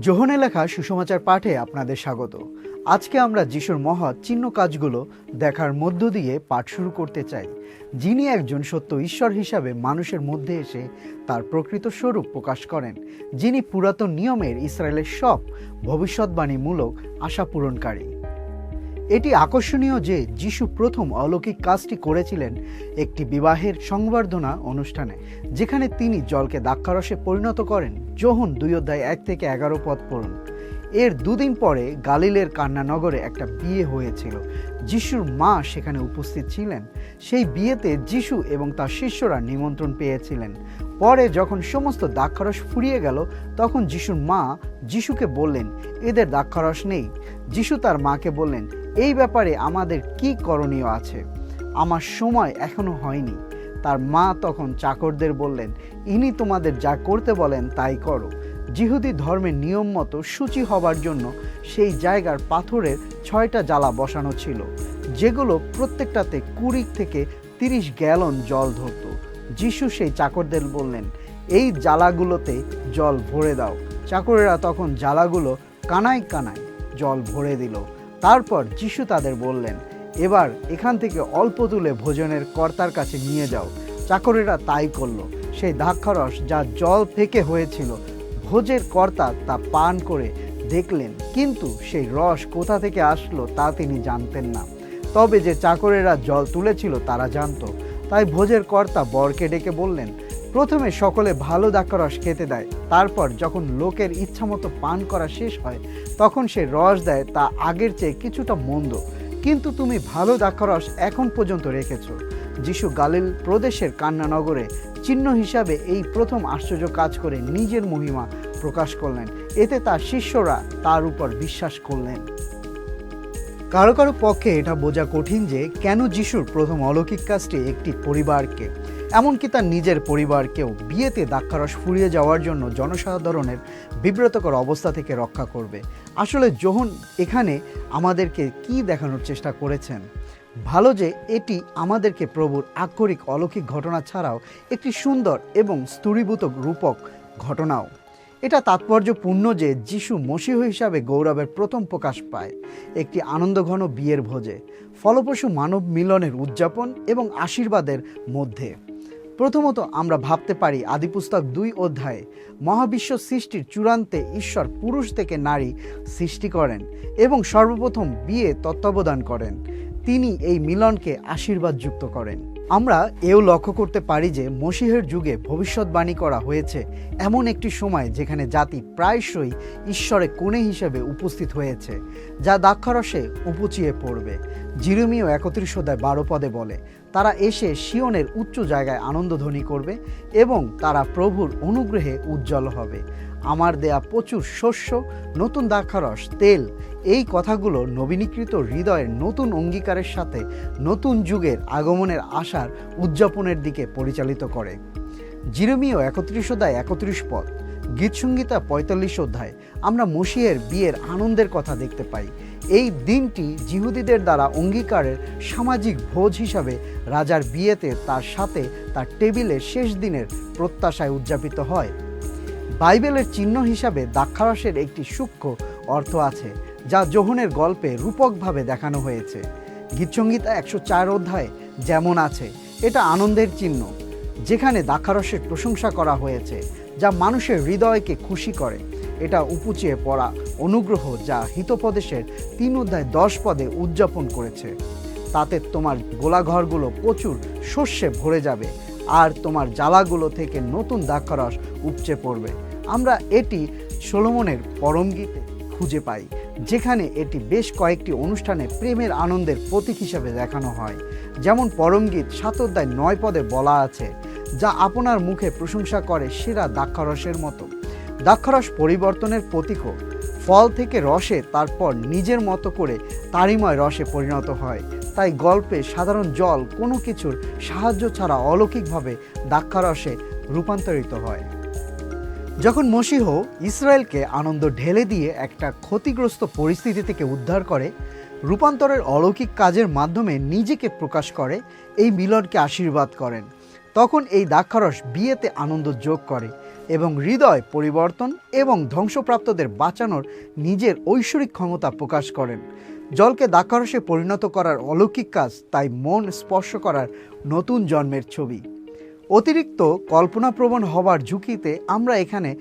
যোহনে লেখা সুসমাচার পাঠে আপনাদের স্বাগত। আজকে আমরা যিশুর মহৎ চিহ্ন কাজগুলো দেখার মধ্য দিয়ে পাঠ শুরু করতে চাই। যিনি একজন সত্য ঈশ্বর হিসাবে মানুষের মধ্যে এসে তার প্রকৃত স্বরূপ প্রকাশ করেন, যিনি পুরাতন নিয়মের ইসরায়েলের সব ভবিষ্যৎবাণীমূলক আশা পূরণকারী। এটি আকর্ষণীয় যে যিশু প্রথম অলৌকিক কাজটি করেছিলেন একটি বিবাহের সংবর্ধনা অনুষ্ঠানে, যেখানে তিনি জলকে দ্রাক্ষারসে পরিণত করেন। যোহন দুই অধ্যায় এক থেকে এগারো পদ পড়ুন। এর দুদিন পরে গালিলের কান্নানগরে একটা বিয়ে হয়েছিল। যিশুর মা সেখানে উপস্থিত ছিলেন। সেই বিয়েতে যিশু এবং তার শিষ্যরা নিমন্ত্রণ পেয়েছিলেন। পরে যখন সমস্ত দ্রাক্ষারস ফুরিয়ে গেল, তখন যিশুর মা যিশুকে বললেন, এদের দ্রাক্ষারস নেই। যিশু তার মাকে বললেন এই ব্যাপারে আমাদের কি করণীয় আছে? আমার সময় এখনও হয়নি। তার মা তখন চাকরদের বললেন, ইনি তোমাদের যা করতে বলেন তাই করো। জিহুদি ধর্মের নিয়ম মতো সূচি হবার জন্য সেই জায়গার পাথরের ছয়টা জ্বালা বসানো ছিল, যেগুলো প্রত্যেকটাতে কুড়ি থেকে তিরিশ গ্যালন জল ধরতো। যিশু সেই চাকরদের বললেন, এই জ্বালাগুলোতে জল ভরে দাও। চাকরেরা তখন জ্বালাগুলো কানায় কানায় জল ভরে দিল। তারপর যিশু তাদের বললেন, এবার এখান থেকে অল্প তুলে ভোজনের কর্তার কাছে নিয়ে যাও। চাকরেরা তাই করল। সেই দ্রাক্ষারস যা জল থেকে হয়েছিল, ভোজের কর্তা তা পান করে দেখলেন, কিন্তু সেই রস কোথা থেকে আসলো তা তিনি জানতেন না। তবে যে চাকরেরা জল তুলেছিল তারা জানত। তাই ভোজের কর্তা বরকে ডেকে বললেন প্রথমে সকলে ভালো দ্রাক্ষারস খেতে দেয়। তারপর যখন লোকের ইচ্ছামতো পান করা শেষ হয়, তখন সে রস দেয় তা আগের চেয়ে কিছুটা মন্দ। কিন্তু তুমি ভালো দ্রাক্ষারস এখন পর্যন্ত রেখেছ। যিশু গালিল প্রদেশের কান্নানগরে চিহ্ন হিসাবে এই প্রথম আশ্চর্য কাজ করে নিজের মহিমা প্রকাশ করলেন। এতে তার শিষ্যরা তার উপর বিশ্বাস করলেন। কারও কারও পক্ষে এটা বোঝা কঠিন যে কেন যিশুর প্রথম অলৌকিক কাজটি একটি পরিবারকে এমনকি তার নিজের পরিবারকেও বিয়েতে দাক্ষারস ফুরিয়ে যাওয়ার জন্য জনসাধারণের বিব্রতকর অবস্থা থেকে রক্ষা করবে। আসলে যোহন এখানে আমাদেরকে কি দেখানোর চেষ্টা করেছেন? ভালো যে এটি আমাদেরকে প্রভুর আক্ষরিক অলৌকিক ঘটনা ছাড়াও একটি সুন্দর এবং স্তূরীভূত রূপক ঘটনাও। এটা তাৎপর্যপূর্ণ যে যিশু মসীহ হিসাবে গৌরবের প্রথম প্রকাশ পায়, একটি আনন্দঘন বিয়ের ভোজে, ফলপ্রসূ মানব মিলনের উদযাপন এবং আশীর্বাদের মধ্যে। প্রথমত আমরা ভাবতে পারি আদিপুস্তক দুই অধ্যায়ে, মহাবিশ্ব সৃষ্টির চূড়ান্তে ঈশ্বর পুরুষ থেকে নারী সৃষ্টি করেন এবং সর্বপ্রথম বিয়ে তত্ত্বাবধান করেন। তিনি এই মিলনকে আশীর্বাদযুক্ত করেন। আমরা এও লক্ষ্য করতে পারি যে মসিহের যুগে ভবিষ্যৎবাণী করা হয়েছে এমন একটি সময় যেখানে জাতি প্রায়শই ঈশ্বরে কোণে হিসেবে উপস্থিত হয়েছে, যা দাক্ষারসে উপচিয়ে পড়বে। জিরুমিও একত্রিশ অধ্যায় বারো পদে বলে, তারা এসে শিয়নের উচ্চ জায়গায় আনন্দধ্বনি করবে এবং তারা প্রভুর অনুগ্রহে উজ্জ্বল হবে। আমার দেয়া প্রচুর শস্য, নতুন দাক্ষারস তেল এই কথাগুলো নবীনীকৃত হৃদয়ের নতুন অঙ্গীকারের সাথে নতুন যুগের আগমনের আশার উদযাপনের দিকে পরিচালিত করে। জিরমিও একত্রিশ অধ্যায় একত্রিশ পদ গীতসঙ্গীতা পঁয়তাল্লিশ অধ্যায়, আমরা মসিহের বিয়ের আনন্দের কথা দেখতে পাই। এই দিনটি জিহুদিদের দ্বারা অঙ্গীকারের সামাজিক ভোজ হিসাবে রাজার বিয়েতে তার সাথে তার টেবিলের শেষ দিনের প্রত্যাশায় উদযাপিত হয়। বাইবেলের চিহ্ন হিসাবে দাক্ষারসের একটি সূক্ষ্ম অর্থ আছে যা যোহনের গল্পে রূপকভাবে দেখানো হয়েছে। গীতসঙ্গীতা একশো চার অধ্যায় যেমন আছে, এটা আনন্দের চিহ্ন। যেখানে দাক্ষারসের প্রশংসা করা হয়েছে, যা মানুষের হৃদয়কে খুশি করে। এটা উপচিয়ে পড়া অনুগ্রহ যা হিতোপদেশের তিন অধ্যায় দশ পদে উদযাপন করেছে। তাতে তোমার গোলাঘরগুলো প্রচুর শস্যে ভরে যাবে, আর তোমার জ্বালাগুলো থেকে নতুন দাক্ষরস উপচে পড়বে। আমরা এটি সোলোমনের পরমগীতে খুঁজে পাই। যেখানে এটি বেশ কয়েকটি অনুষ্ঠানে প্রেমের আনন্দের প্রতীক হিসাবে দেখানো হয়। যেমন পরমগীত সাত অধ্যায় নয় পদে বলা আছে, যা আপনার মুখে প্রশংসা করে সেরা দাক্ষরসের মতো। দাক্ষারস পরিবর্তনের প্রতীকও। ফল থেকে রসে তারপর নিজের মতো করে তারিময় রসে পরিণত হয়। তাই গল্পে সাধারণ জল কোনো কিছুর সাহায্য ছাড়া অলৌকিকভাবে দাক্ষারসে রূপান্তরিত হয়। যখন মসিহ ইসরায়েলকে আনন্দ ঢেলে দিয়ে একটা ক্ষতিগ্রস্ত পরিস্থিতি থেকে উদ্ধার করে, রূপান্তরের অলৌকিক কাজের মাধ্যমে নিজেকে প্রকাশ করে, এই মিলনকে আশীর্বাদ করেন। তখন এই দাক্ষারস বিয়েতে আনন্দ যোগ করে এবং হৃদয় পরিবর্তন এবং ধ্বংসপ্রাপ্তদের বাঁচানোর নিজের ঐশ্বরিক ক্ষমতা প্রকাশ করেন। জলকে দাক্ষারসে পরিণত করার অলৌকিক কাজ তাই মন স্পর্শ করার নতুন জন্মের ছবি। অতিরিক্ত কল্পনাপ্রবণ হবার ঝুঁকিতে আমরা এখানে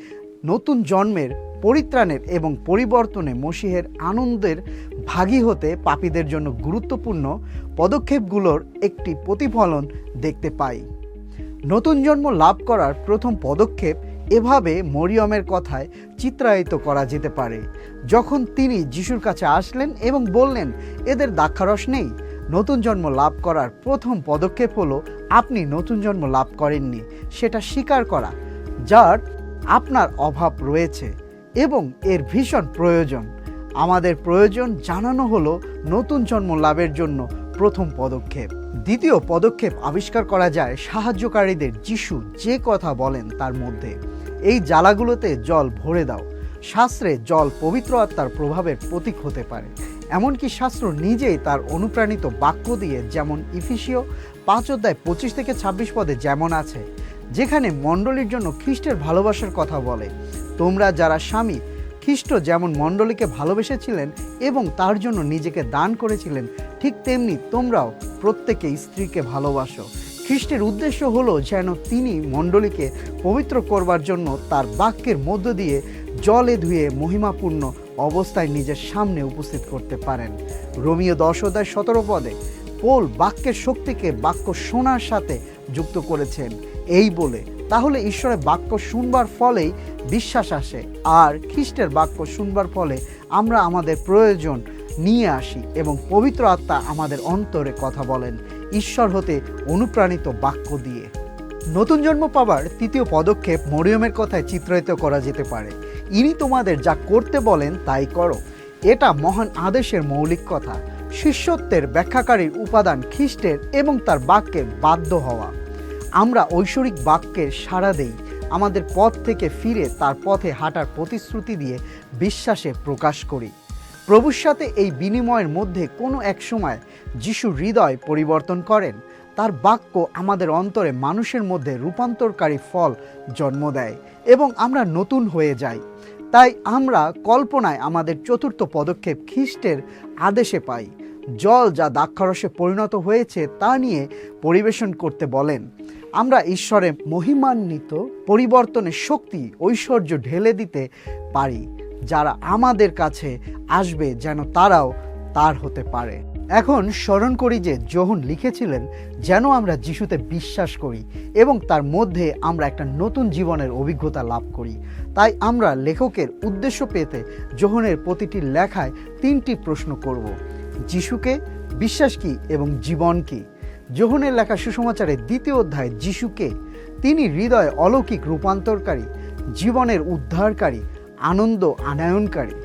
নতুন জন্মের পরিত্রাণের এবং পরিবর্তনে মসিহের আনন্দের ভাগী হতে পাপীদের জন্য গুরুত্বপূর্ণ পদক্ষেপগুলোর একটি প্রতিফলন দেখতে পাই। নতুন জন্ম লাভ করার প্রথম পদক্ষেপ এভাবে মরিয়মের কথায় চিত্রায়িত করা যেতে পারে। যখন তিনি যিশুর কাছে আসলেন এবং বললেন, এদের দাক্ষারস নেই। নতুন জন্ম লাভ করার প্রথম পদক্ষেপ হলো আপনি নতুন জন্ম লাভ করেননি, সেটা স্বীকার করা, যার আপনার অভাব রয়েছে এবং এর ভীষণ প্রয়োজন। আমাদের প্রয়োজন জানানো হলো নতুন জন্ম লাভের জন্য প্রথম পদক্ষেপ। দ্বিতীয় পদক্ষেপ আবিষ্কার করা যায় সাহায্যকারীদের যিশু যে কথা বলেন তার মধ্যে। এই জ্বালাগুলোতে জল ভরে দাও। শাস্ত্রে জল পবিত্র আত্মার প্রভাবের প্রতীক হতে পারে। এমনকি শাস্ত্র নিজেই তার অনুপ্রাণিত বাক্য দিয়ে যেমন ইফিসিও পাঁচ অধ্যায় পঁচিশ থেকে ছাব্বিশ পদে যেমন আছে, যেখানে মণ্ডলীর জন্য খ্রিস্টের ভালোবাসার কথা বলে। তোমরা যারা স্বামী, খ্রিস্ট যেমন মণ্ডলীকে ভালোবেসেছিলেন এবং তার জন্য নিজেকে দান করেছিলেন, ঠিক তেমনি তোমরাও প্রত্যেকে স্ত্রীকে ভালোবাসো। খ্রিস্টের উদ্দেশ্য হলো যেন তিনি মণ্ডলীকে পবিত্র করবার জন্য তার বাক্যের মধ্য দিয়ে জলে ধুয়ে মহিমাপূর্ণ অবস্থায় নিজের সামনে উপস্থিত করতে পারেন। রোমিও দশ অধ্যায় সতেরো পদে পোল বাক্যের শক্তিকে বাক্য শোনার সাথে যুক্ত করেছেন। এই বলে, তাহলে ঈশ্বরের বাক্য শুনবার ফলেই বিশ্বাস আসে, আর খ্রিস্টের বাক্য শুনবার ফলে আমরা আমাদের প্রয়োজন নিয়ে আসি এবং পবিত্র আত্মা আমাদের অন্তরে কথা বলেন। ঈশ্বর হতে অনুপ্রাণিত বাক্য দিয়ে। নতুন জন্ম পাবার তৃতীয় পদক্ষেপ মরিয়মের কথায় চিত্রায়িত করা যেতে পারে। ইনি তোমাদের যা করতে বলেন, তাই করো। এটা মহান আদেশের মৌলিক কথা। শিষ্যত্বের ব্যাখ্যাকারীর উপাদান খ্রিস্টের এবং তার বাক্যের বাধ্য হওয়া। আমরা ঐশ্বরিক বাক্যের সাড়া দেই। আমাদের পথ থেকে ফিরে তার পথে হাঁটার প্রতিশ্রুতি দিয়ে বিশ্বাসে প্রকাশ করি। প্রভুর সাথে এই বিনিময়ের মধ্যে কোনো এক সময় যিশু হৃদয় পরিবর্তন করেন। তার বাক্য আমাদের অন্তরে মানুষের মধ্যে রূপান্তরকারী ফল জন্ম দেয় এবং আমরা নতুন হয়ে যাই। তাই আমরা কল্পনায় আমাদের চতুর্থ পদক্ষেপ খ্রিস্টের আদেশে পাই। জল যা দাক্ষরসে পরিণত হয়েছে তা নিয়ে পরিবেশন করতে বলেন। আমরা ঈশ্বরের মহিমান্বিত পরিবর্তনের শক্তি, ঐশ্বর্য ঢেলে দিতে পারি, যারা আমাদের কাছে আসবে যেন তারাও তার হতে পারে। এখন স্মরণ করি যে যোহন লিখেছিলেন যেন আমরা যিশুতে বিশ্বাস করি এবং তার মধ্যে আমরা একটা নতুন জীবনের অভিজ্ঞতা লাভ করি। তাই আমরা লেখকের উদ্দেশ্য পেতে যোহনের প্রতিটি লেখায় তিনটি প্রশ্ন করব। যিশুকে, বিশ্বাস কি এবং জীবন কি? যোহনের লেখা সুসমাচারের দ্বিতীয় অধ্যায়, যিশুকে, তিনি হৃদয় অলৌকিক রূপান্তরকারী, জীবনের উদ্ধারকারী, আনন্দ আনায়নকারী।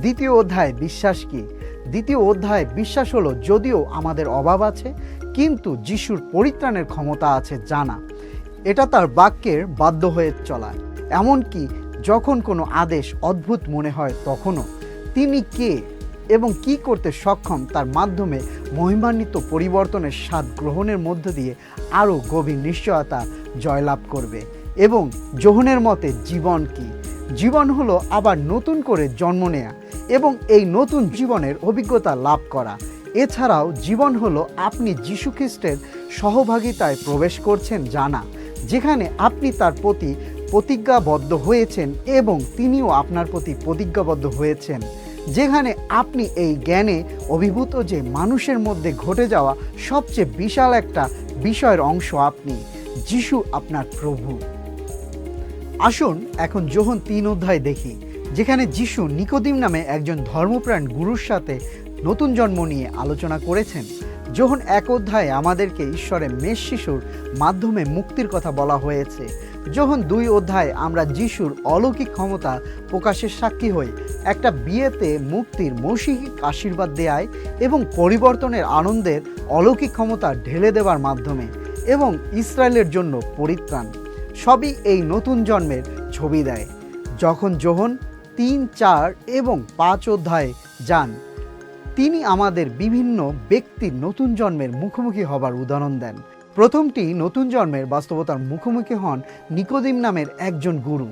দ্বিতীয় অধ্যায়, বিশ্বাস কি? দ্বিতীয় অধ্যায় বিশ্বাস হলো, যদিও আমাদের অভাব আছে, কিন্তু যিশুর পরিত্রাণের ক্ষমতা আছে জানা। এটা তার বাক্যের বাধ্য হয়ে চলা। এমনকি যখন কোনো আদেশ অদ্ভুত মনে হয় তখনও। তিনি কে এবং কি করতে সক্ষম তার মাধ্যমে মহিমান্বিত পরিবর্তনের স্বাদ গ্রহণের মধ্য দিয়ে আরও গভীর নিশ্চয়তা জয়লাভ করবে। এবং যোহনের মতে জীবন কি? জীবন হলো আবার নতুন করে জন্ম নেয়া। এবং এই নতুন জীবনের অভিজ্ঞতা লাভ করা। এছাড়াও জীবন হলো আপনি যীশু খ্রিস্টের সহভাগিতায় প্রবেশ করছেন জানা, যেখানে আপনি তার প্রতি প্রতিজ্ঞাবদ্ধ হয়েছেন এবং তিনিও আপনার প্রতি প্রতিজ্ঞাবদ্ধ হয়েছেন, যেখানে আপনি এই জ্ঞানে অভিভূত যে মানুষের মধ্যে ঘটে যাওয়া সবচেয়ে বিশাল একটা বিষয়ের অংশ আপনি, যিশু আপনার প্রভু। আসুন এখন যোহন তিন অধ্যায় দেখি। যেখানে যিশু নিকোদিম নামে একজন ধর্মপ্রাণ গুরুর সাথে নতুন জন্ম নিয়ে আলোচনা করেছেন। যোহন এক অধ্যায়ে আমাদেরকে ঈশ্বরের মেষ শিশুর মাধ্যমে মুক্তির কথা বলা হয়েছে, যখন দুই অধ্যায়ে আমরা যিশুর অলৌকিক ক্ষমতা প্রকাশের সাক্ষী হই, একটা বিয়েতে মুক্তির মৌসিক আশীর্বাদ দেয় এবং পরিবর্তনের আনন্দের অলৌকিক ক্ষমতা ঢেলে দেওয়ার মাধ্যমে এবং ইসরায়েলের জন্য পরিত্রাণ, সবই এই নতুন জন্মের ছবি দেয়। যখন যোহন তিন, চার এবং পাঁচ অধ্যায়ে যান। তিনি আমাদের বিভিন্ন ব্যক্তির নতুন জন্মের মুখোমুখি হবার উদাহরণ দেন। প্রথমটি নতুন জন্মের বাস্তবতার মুখোমুখি হন নিকোদিম নামের একজন গুরু।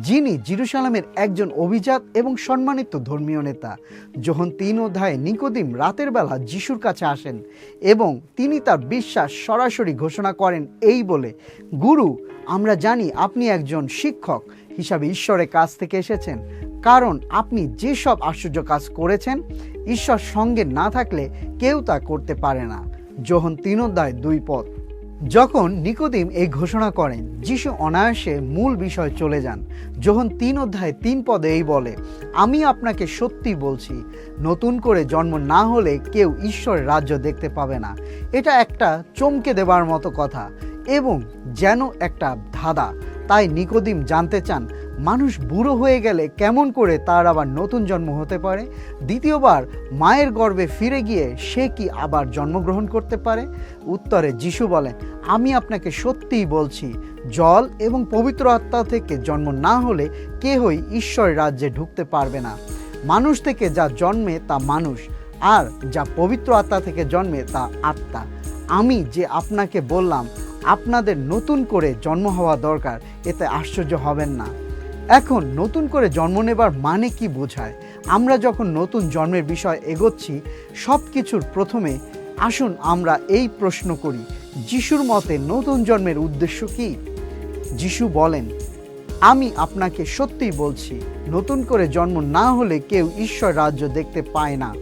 যিনি জিরুসালামের একজন অভিজাত এবং সম্মানিত ধর্মীয় নেতা। যখন তিন অধ্যায়ে নিকোদিম রাতের বেলা যিশুর কাছে আসেন এবং তিনি তার বিশ্বাস সরাসরি ঘোষণা করেন এই বলে, গুরু, আমরা জানি আপনি একজন শিক্ষক হিসাবে ঈশ্বরের কাছ থেকে এসেছেন। কারণ আপনি যেসব আশ্চর্য কাজ করেছেন, ঈশ্বর সঙ্গে না থাকলে কেউ তা করতে পারে না। যোহন তিন অধ্যায় দুই পদ যখন নিকোদিম এই ঘোষণা করেন, যিশু অনায়াসে মূল বিষয় চলে যান। যখন তিন অধ্যায় তিন পদে এই বলে, আমি আপনাকে সত্যি বলছি, নতুন করে জন্ম না হলে কেউ ঈশ্বরের রাজ্য দেখতে পাবে না। এটা একটা চমকে দেবার মতো কথা এবং যেন একটা ধাঁধা। তাই নিকোদিম জানতে চান, মানুষ বুড়ো হয়ে গেলে কেমন করে তার আবার নতুন জন্ম হতে পারে? দ্বিতীয়বার, মায়ের গর্ভে ফিরে গিয়ে সে কি আবার জন্মগ্রহণ করতে পারে? উত্তরে যিশু বলেন আমি আপনাকে সত্যিই বলছি, জল এবং পবিত্র আত্মা থেকে জন্ম না হলে কেহই ঈশ্বর রাজ্যে ঢুকতে পারবে না। মানুষ থেকে যা জন্মে তা মানুষ, আর যা পবিত্র আত্মা থেকে জন্মে তা আত্মা। আমি যে আপনাকে বললাম, আপনাদের নতুন করে জন্ম হওয়া দরকার, এতে আশ্চর্য হবেন না। এখন নতুন করে জন্ম নেবার মানে কি বোঝায়? আমরা যখন নতুন জন্মের বিষয় এগোচ্ছি সব কিছুর প্রথমে আসুন আমরা এই প্রশ্ন করি যিশুর মতে নতুন জন্মের উদ্দেশ্য কি? যিশু বলেন, আমি আপনাকে সত্যিই বলছি, নতুন করে জন্ম না হলে কেউ ঈশ্বর রাজ্য দেখতে পায় না।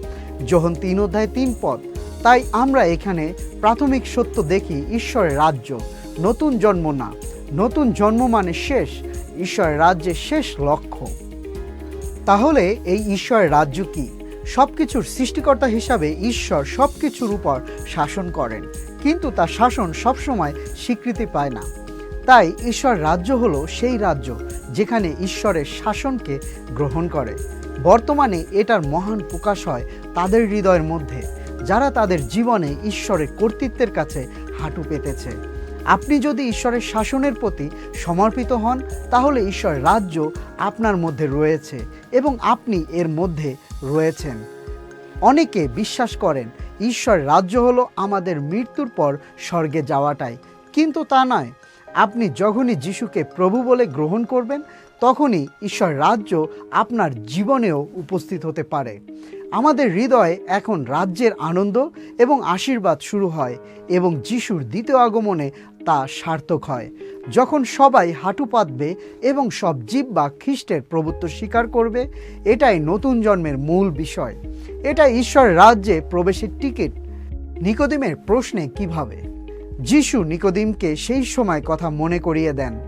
যখন তিন অধ্যায় তিন পদ, তাই আমরা এখানে প্রাথমিক সত্য দেখি ঈশ্বরের রাজ্য, নতুন জন্ম না, নতুন জন্ম মানে শেষ ঈশ্বরের রাজ্যের শেষ লক্ষ্য। তাহলে এই ঈশ্বরের রাজ্য কি? সব কিছুর সৃষ্টিকর্তা হিসাবে ঈশ্বর সব কিছুর উপর শাসন করেন। কিন্তু তার শাসন সবসময় স্বীকৃতি পায় না। তাই ঈশ্বর রাজ্য হল সেই রাজ্য যেখানে ঈশ্বরের শাসনকে গ্রহণ করে। বর্তমানে এটার মহান প্রকাশ হয় তাদের হৃদয়ের মধ্যে, যারা তাদের জীবনে ঈশ্বরের কর্তৃত্বের কাছে হাঁটু পেতেছে। আপনি যদি ঈশ্বরের শাসনের প্রতি সমর্পিত হন, তাহলে ঈশ্বর রাজ্য আপনার মধ্যে রয়েছে এবং আপনি এর মধ্যে রয়েছেন। অনেকে বিশ্বাস করেন ঈশ্বর রাজ্য হলো আমাদের মৃত্যুর পর স্বর্গে যাওয়াটাই। কিন্তু তা নয়। আপনি যখনই যিশুকে প্রভু বলে গ্রহণ করবেন, তখনই ঈশ্বর রাজ্য আপনার জীবনেও উপস্থিত হতে পারে। আমাদের হৃদয়ে এখন রাজ্যের আনন্দ এবং আশীর্বাদ শুরু হয় এবং যিশুর দ্বিতীয় আগমনে তা সার্থক হয়। যখন সবাই হাঁটু পাতবে এবং সব জীব বা খ্রিস্টের প্রভুত্ব স্বীকার করবে, এটাই নতুন জন্মের মূল বিষয়। এটা ঈশ্বরের রাজ্যে প্রবেশের টিকিট। নিকোদিমের প্রশ্নে কীভাবে যিশু নিকোদিমকে সেই সময় কথা মনে করিয়ে দেন,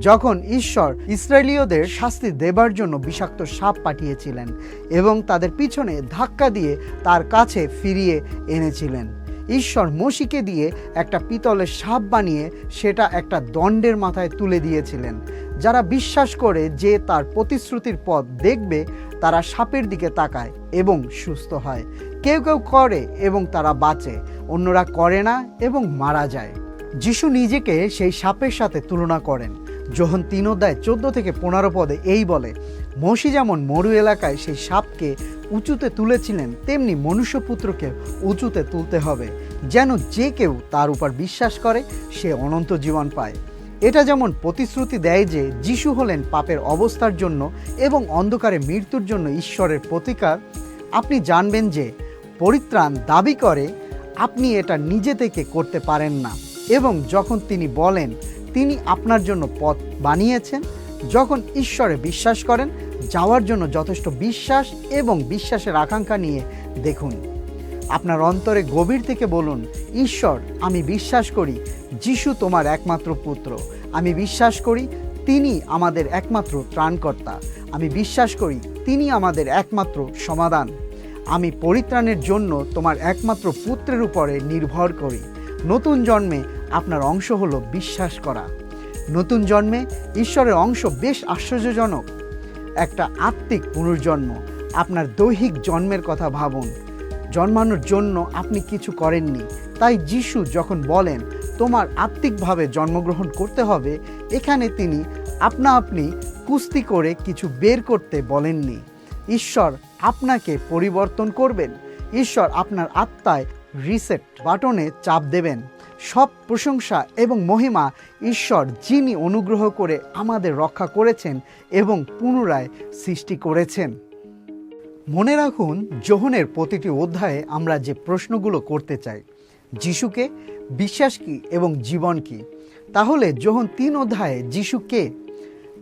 যখন ঈশ্বর ইসরায়েলীয়দের শাস্তি দেবার জন্য বিষাক্ত সাপ পাঠিয়েছিলেন এবং তাদের পিছনে ধাক্কা দিয়ে তার কাছে ফিরিয়ে এনেছিলেন। ঈশ্বর মসিকে দিয়ে একটা পিতলের সাপ বানিয়ে সেটা একটা দণ্ডের মাথায় তুলে দিয়েছিলেন। যারা বিশ্বাস করে যে তার প্রতিশ্রুতির পথ দেখবে, তারা সাপের দিকে তাকায় এবং সুস্থ হয়। কেউ কেউ করে এবং তারা বাঁচে, অন্যরা করে না এবং মারা যায়। যিশু নিজেকে সেই সাপের সাথে তুলনা করেন। যখন তিন অধ্যায় চোদ্দ থেকে পনেরো পদে এই বলে মসি যেমন মরু এলাকায় সেই সাপকে উঁচুতে তুলেছিলেন, তেমনি মনুষ্যপুত্রকে উঁচুতে তুলতে হবে, যেন যে কেউ তার উপর বিশ্বাস করে, সে অনন্ত জীবন পায়। এটা যেমন প্রতিশ্রুতি দেয় যে যিশু হলেন পাপের অবস্থার জন্য এবং অন্ধকারে মৃত্যুর জন্য ঈশ্বরের প্রতিকার, আপনি জানবেন যে পরিত্রাণ দাবি করে, আপনি এটা নিজে থেকে করতে পারেন না। এবং যখন তিনি বলেন, তিনি আপনার জন্য পথ বানিয়েছেন যখন ঈশ্বরে বিশ্বাস করেন, যাওয়ার জন্য যথেষ্ট বিশ্বাস এবং বিশ্বাসের আকাঙ্ক্ষা নিয়ে দেখুন। আপনার অন্তরে গভীর থেকে বলুন, ঈশ্বর, আমি বিশ্বাস করি, যিশু তোমার একমাত্র পুত্র। আমি বিশ্বাস করি, তিনি আমাদের একমাত্র ত্রাণকর্তা। আমি বিশ্বাস করি, তিনি আমাদের একমাত্র সমাধান। আমি পরিত্রাণের জন্য তোমার একমাত্র পুত্রের উপরে নির্ভর করি। নতুন জন্মে আপনার অংশ হলো বিশ্বাস করা। নতুন জন্মে ঈশ্বরের অংশ বেশ আশ্চর্যজনক। একটা আত্মিক পুনর্জন্ম, আপনার দৈহিক জন্মের কথা ভাবুন। জন্মানোর জন্য আপনি কিছু করেননি, তাই যিশু যখন বলেন, তোমার আত্মিকভাবে জন্মগ্রহণ করতে হবে, এখানে তিনি আপনা আপনি কুস্তি করে কিছু বের করতে বলেননি। ঈশ্বর আপনাকে পরিবর্তন করবেন। ঈশ্বর আপনার আত্মায় রিসেট বাটনে চাপ দেবেন। সব প্রশংসা এবং মহিমা ঈশ্বর যিনি অনুগ্রহ করে আমাদের রক্ষা করেছেন এবং পুনরায় সৃষ্টি করেছেন। মনে রাখুন, যোহনের প্রতিটি অধ্যায়ে আমরা যে প্রশ্নগুলো করতে চাই, যিশুকে, বিশ্বাস কি এবং জীবন কি? তাহলে যোহন তিন অধ্যায়ে, যিশু কে?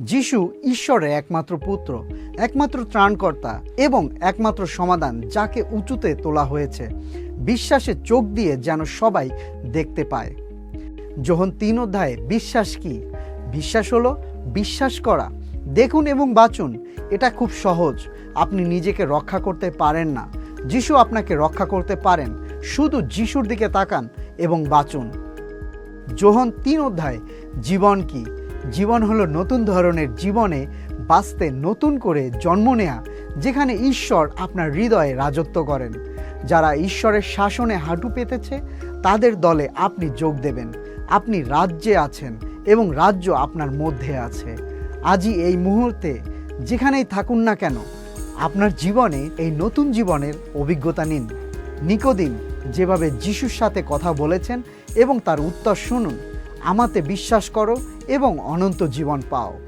যিশু ঈশ্বরের একমাত্র পুত্র, একমাত্র ত্রাণকর্তা এবং একমাত্র সমাধান যাকে উঁচুতে তোলা হয়েছে। বিশ্বাসে চোখ দিয়ে যেন সবাই দেখতে পায়। যোহন তিন অধ্যায়ে, বিশ্বাস কি? বিশ্বাস হলো বিশ্বাস করা। দেখুন এবং বাঁচুন, এটা খুব সহজ। আপনি নিজেকে রক্ষা করতে পারেন না। যিশু আপনাকে রক্ষা করতে পারেন। শুধু যিশুর দিকে তাকান এবং বাঁচুন। যোহন তিন অধ্যায়, জীবন কি? জীবন হলো নতুন ধরনের জীবনে বাঁচতে নতুন করে জন্ম নেয়া, যেখানে ঈশ্বর আপনার হৃদয়ে রাজত্ব করেন। যারা ঈশ্বরের শাসনে হাঁটু পেতেছে, তাদের দলে আপনি যোগ দেবেন। আপনি রাজ্যে আছেন এবং রাজ্য আপনার মধ্যে আছে। আজই এই মুহূর্তে যেখানেই থাকুন না কেন, আপনার জীবনে এই নতুন জীবনের অভিজ্ঞতা নিন। নিকোদিন যেভাবে যিশুর সাথে কথা বলেছেন এবং তার উত্তর শুনুন। আমাতে বিশ্বাস করো এবং অনন্ত জীবন পাও।